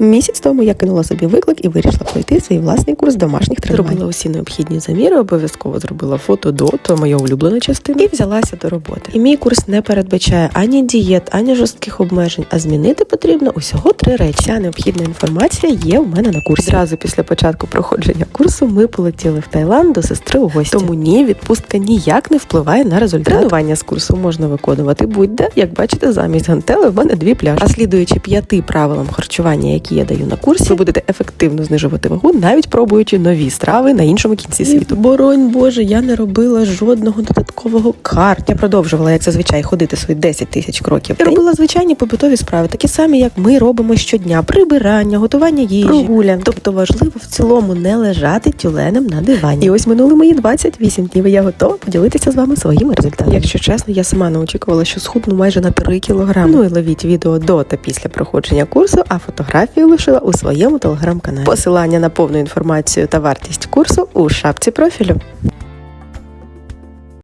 Місяць тому я кинула собі виклик і вирішила пройти свій власний курс домашніх тренувань. Зробила усі необхідні заміри, обов'язково зробила фото до, то моя улюблена частина, і взялася до роботи. І мій курс не передбачає ані дієт, ані жорстких обмежень, а змінити потрібно усього три речі. Вся необхідна інформація є у мене на курсі. Зразу після початку проходження курсу ми полетіли в Таїланд до сестри у гості. Тому ні, відпустка ніяк не впливає на результат. Тренування з курсу можна виконувати будь-де. Як бачите, замість гантели в мене дві пляшки. А слідуючи п'яти правилам харчування, які я даю на курсі, ви будете ефективно знижувати вагу, навіть пробуючи нові страви на іншому кінці світу. Боронь Боже, я не робила жодного додаткового карт. Я продовжувала, як зазвичай, ходити свої 10 тисяч кроків. Я робила звичайні побутові справи, такі самі, як ми робимо щодня: прибирання, готування їжі, прогулянки. Тобто важливо в цілому не лежати тюленем на дивані. І ось минули мої 28 днів. і Я готова поділитися з вами своїми результатами. Якщо чесно, я сама не очікувала, що схудну майже на 3 кілограми. Ну і ловіть відео до та після проходження курсу, а фотографію лишила у своєму телеграм-каналі. Посилання на повну інформацію та вартість курсу у шапці профілю.